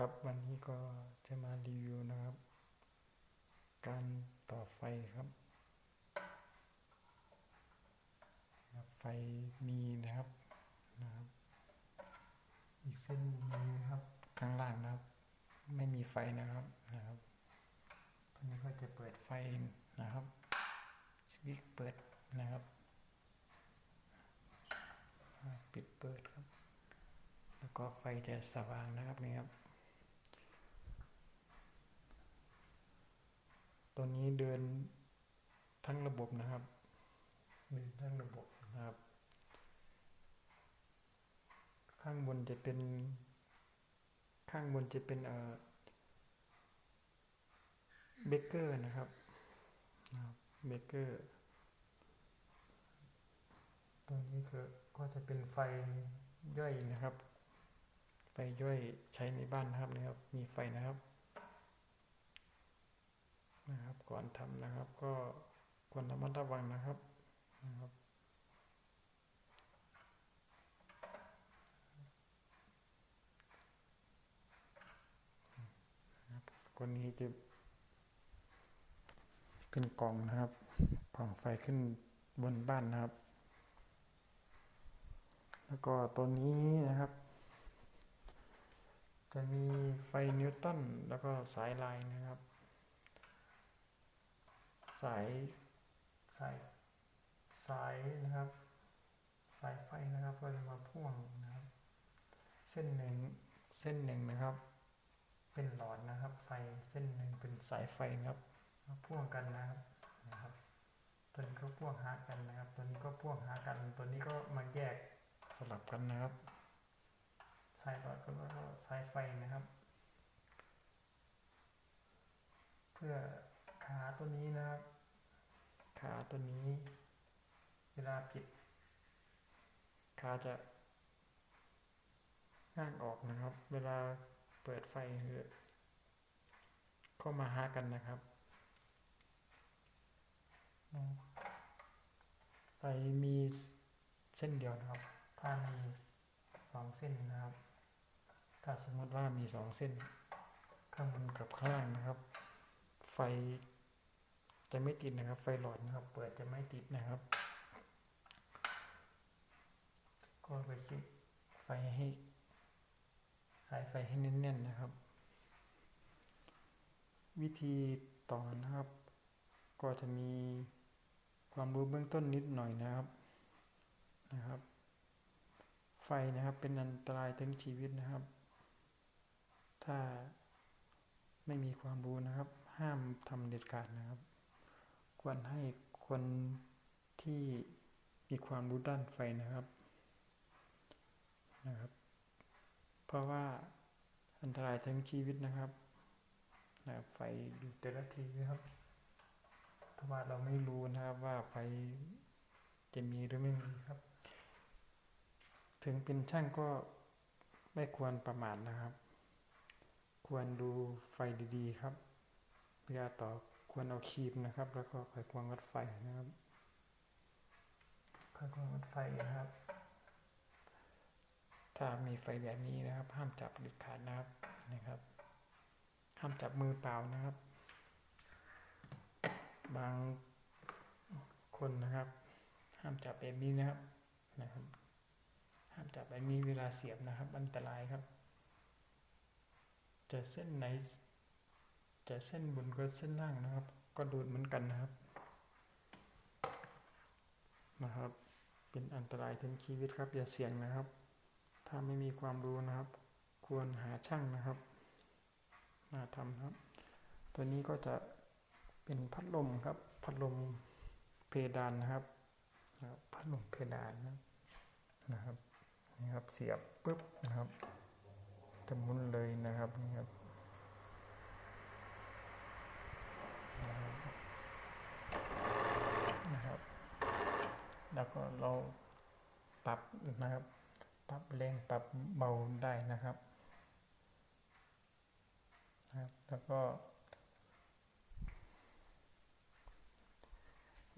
ครับวันนี้ก็จะมารีวิวนะครับ การต่อไฟครับไฟมีนะครับนะครับ อีกเส้นมีนะครับข้างล่างนะครับ ไม่มีไฟนะครับนะครับตอนนี้ก็จะเปิดไฟนะครับสวิตช์เปิดนะครับ ปิดเปิดครับ แล้วก็ไฟจะสว่างนะครับนี่ครับ ตัวนี้เดินทั้งระบบนะครับ เดินทั้งระบบนะครับ ข้างบนจะเป็น ข้างบนจะเป็นเอ่อเบเกอร์นะครับเบเกอร์ตัวนี้คือก็จะเป็นไฟย่อยนะครับ ไฟย่อยใช้ในบ้านนะครับนะครับ มีไฟนะครับ นะครับ ก่อนทำนะครับ ก็ควรระมัดระวังนะครับนะครับคนนี้จะเป็นกล่องนะครับกล่องไฟขึ้นบนบ้านนะครับ แล้วก็ตัวนี้นะครับ จะมีไฟนิวตันแล้วก็สายลายนะครับ สายสายสายนะครับ สายไฟนะครับก็จะมาพ่วงนะครับ เส้นหนึ่งเส้นหนึ่งนะครับ เป็นหลอดนะครับ ไฟเส้นหนึ่งเป็นสายไฟนะครับมาพ่วงกันนะครับนะครับ ตัวนี้ก็พ่วงหากันนะครับ ตัวนี้ก็พ่วงหากัน ตัวนี้ก็มาแยกสลับกันนะครับ สายหลอดก็แล้วก็สายไฟนะครับ เพื่อ ขาตัวนี้นะครับ ขาตัวนี้ เวลาผิด ขาจะง่างออกนะครับ เวลาเปิดไฟคือเข้ามาหากันนะครับไฟมีเส้นเดียวนะครับ ถ้ามีสองเส้นนะครับ ถ้าสมมติว่ามีสองเส้น ข้างบนกับข้างล่างนะครับ ไฟ จะไม่ติดนะครับ ไฟหลอดนะครับ เปิดจะไม่ติดนะครับ ก็ไปเช็คไฟให้สายไฟให้แน่นๆนะครับ วิธีต่อนะครับ ก็จะมีความรู้เบื้องต้นนิดหน่อยนะครับนะครับ ไฟนะครับเป็นอันตรายถึงชีวิตนะครับ ถ้าไม่มีความรู้นะครับ ห้ามทำเด็ดขาดนะครับ ควรให้คนที่มีความรู้ด้านไฟนะครับนะครับ เพราะว่าอันตรายทั้งชีวิตนะครับนะครับไฟอยู่แต่ละทีนะครับเพราะว่าเราไม่รู้นะครับว่าไฟจะมีหรือไม่มีครับ ถึงเป็นช่างก็ไม่ควรประมาทนะครับ ควรดูไฟดีๆครับเวลาต่อ ควรเอาครีมนะครับ แล้วก็ค่อยควงวัดไฟนะครับค่อยควงวัดไฟนะครับ ถ้ามีไฟแบบนี้นะครับ ห้ามจับเด็ดขาดนะครับนะครับ ห้ามจับมือเปล่านะครับ บางคนนะครับ ห้ามจับแบบนี้นะครับนะครับ ห้ามจับแบบนี้เวลาเสียบนะครับ อันตรายครับจะเส้นไหน จะเส้นบนก็เส้นล่างนะครับ ก็ดูดเหมือนกันนะครับ นะครับ เป็นอันตรายถึงชีวิตครับอย่าเสี่ยงนะครับ ถ้าไม่มีความรู้นะครับ ควรหาช่างนะครับมาทำครับ ตัวนี้ก็จะเป็นพัดลมครับ พัดลมเพดานนะครับพัดลมเพดานนะนะครับนี่ครับเสียบปุ๊บนะครับจะมุนเลยนะครับนี่ครับ แล้วก็เราปรับนะครับ ปรับแรงปรับเบาได้นะครับนะครับ แล้วก็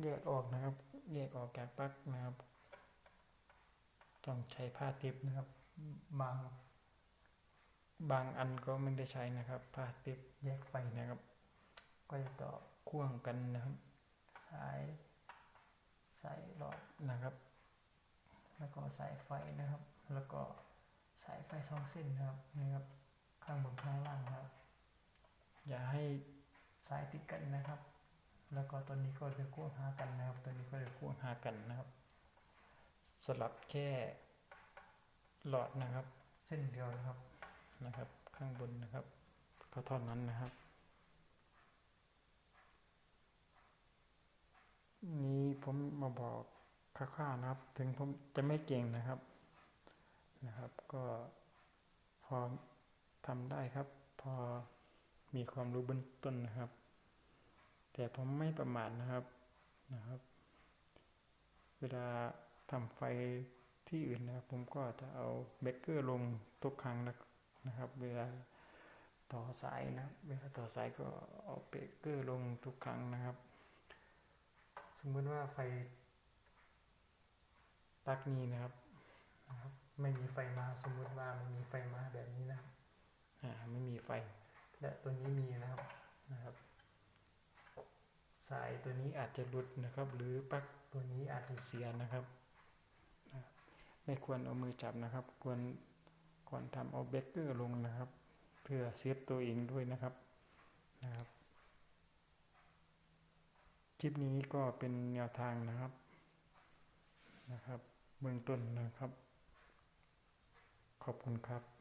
แยกออกนะครับแยกออกจากปลั๊กนะครับ ต้องใช้ผ้าเทปนะครับ บาง บางอันก็ไม่ได้ใช้นะครับพาติปแยกไฟนะครับ ก็จะต่อพ่วงกันนะครับ สาย สายหลอดนะครับ แล้วก็สายไฟนะครับ แล้วก็สายไฟสองเส้นนะครับนี่ครับข้างบนข้างล่างนะครับ อย่าให้สายติดกันนะครับ แล้วก็ตัวนี้ก็จะพ่วงหากันนะครับ ตัวนี้ก็จะพ่วงหากันนะครับ สลับแค่หลอดนะครับ เส้นเดียวนะครับนะครับ ข้างบนนะครับก็เท่านั้นนะครับ นี้ผมมาบอกคร่าวๆนะครับ ถึงผมจะไม่เก่งนะครับนะครับ ก็พอทำได้ครับ พอมีความรู้เบื้องต้นนะครับ แต่ผมไม่ประมาทนะครับนะครับ เวลาทำไฟที่อื่นนะครับ ผมก็จะเอาเบรกเกอร์ลงทุกครั้งนะครับ เวลาต่อสายนะเวลาต่อสายก็เอาเบรกเกอร์ลงทุกครั้งนะครับ สมมติว่าไฟปลั๊กนี้นะครับนะครับ ไม่มีไฟมาสมมุติว่าไม่มีไฟมาแบบนี้นะครับอ่าไม่มีไฟ และตัวนี้มีนะครับนะครับ สายตัวนี้อาจจะหลุดนะครับ หรือปลั๊กตัวนี้อาจจะเสียนะครับนะครับไม่ควรเอามือจับนะครับ ควรก่อนทำเอาเบรกเกอร์ลงนะครับ เพื่อเซฟตัวเองด้วยนะครับนะครับ คลิปนี้ก็เป็นแนวทางนะครับนะครับ เบื้องต้นนะครับ ขอบคุณครับ